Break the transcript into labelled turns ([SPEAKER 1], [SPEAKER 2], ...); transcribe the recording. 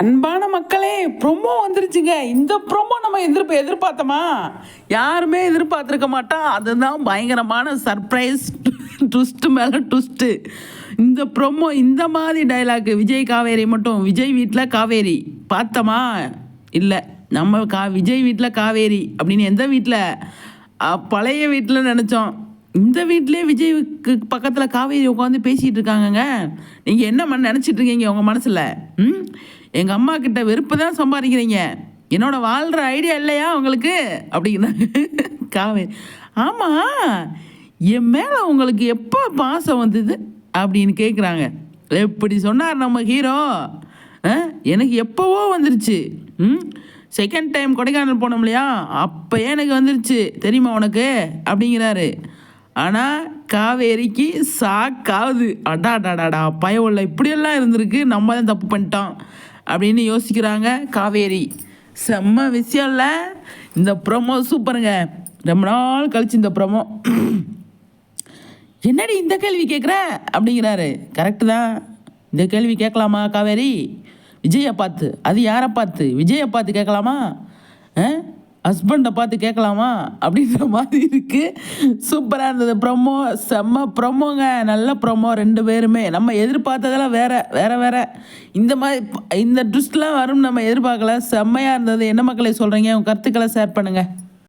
[SPEAKER 1] அன்பான மக்களே ப்ரொமோ வந்துருச்சுங்க. இந்த ப்ரொமோ நம்ம எதிர்ப்பு எதிர்பார்த்தோமா? யாருமே எதிர்பார்த்துருக்க மாட்டோம் அதுதான் பயங்கரமான சர்ப்ரைஸ் ட்விஸ்ட்டு மேலே ட்விஸ்ட்டு இந்த ப்ரொமோ இந்த மாதிரி டைலாக் விஜய் காவேரி மட்டும் விஜய் வீட்டில் காவேரி. பார்த்தோமா? இல்லை. நம்ம கா விஜய் வீட்டில் காவேரி அப்படின்னு எந்த வீட்டில் பழைய வீட்டில் நினச்சோம். இந்த வீட்டிலே விஜய்க்கு பக்கத்தில் காவேரி உட்காந்து பேசிகிட்டு இருக்காங்கங்க. நீங்கள் என்ன மண் நினச்சிட்டு இருக்கீங்க உங்கள் மனசில்? ம்? எங்கள் அம்மா கிட்ட வெறுப்பு தான் சம்பாதிக்கிறீங்க. என்னோட வாழ்கிற ஐடியா இல்லையா உங்களுக்கு? அப்படிங்கிறாங்க காவேரி ஆமாம் என் மேலே உங்களுக்கு எப்போ பாசம் வந்தது? அப்படின்னு கேட்குறாங்க எப்படி சொன்னார் நம்ம ஹீரோ? எனக்கு எப்போவோ வந்துருச்சு. ம்? செகண்ட் டைம் கொடைக்கானல் போனோம் இல்லையா? அப்போயே எனக்கு வந்துருச்சு. தெரியுமா உனக்கு? அப்படிங்கிறாரு. ஆனால் காவேரிக்கு சாக்காவது அடாடாடாடா பயவுள்ள இப்படியெல்லாம் இருந்திருக்கு நம்ம தான் தப்பு பண்ணிட்டோம் அப்படின்னு யோசிக்கிறாங்க காவேரி. செம்ம விஷயம் இல்லை? இந்த ப்ரமோ சூப்பருங்க. ரொம்ப நாள் கழிச்சு இந்த ப்ரோமோ என்னடி இந்த கேள்வி கேட்குற அப்படிங்கிறாரு. கரெக்டு தான். இந்த கேள்வி கேட்கலாமா காவேரி? விஜயை பார்த்து. அது யாரை பார்த்து? விஜயை பார்த்து கேட்கலாமா? ஹஸ்பண்டை பார்த்து கேட்கலாமா அப்படின்ற மாதிரி இருக்குது சூப்பராக இருந்தது. ப்ரொமோ செம்ம ப்ரொமோங்க. நல்ல ப்ரொமோ ரெண்டு பேருமே. நம்ம எதிர்பார்த்ததெல்லாம் வேற வேற வேற. இந்த மாதிரி இந்த ட்விஸ்ட்லாம் வரும் நம்ம எதிர்பார்க்கல. செம்மையாக இருந்தது. என்ன மக்களை சொல்கிறீங்க உங்கள் கருத்துக்களை ஷேர் பண்ணுங்கள்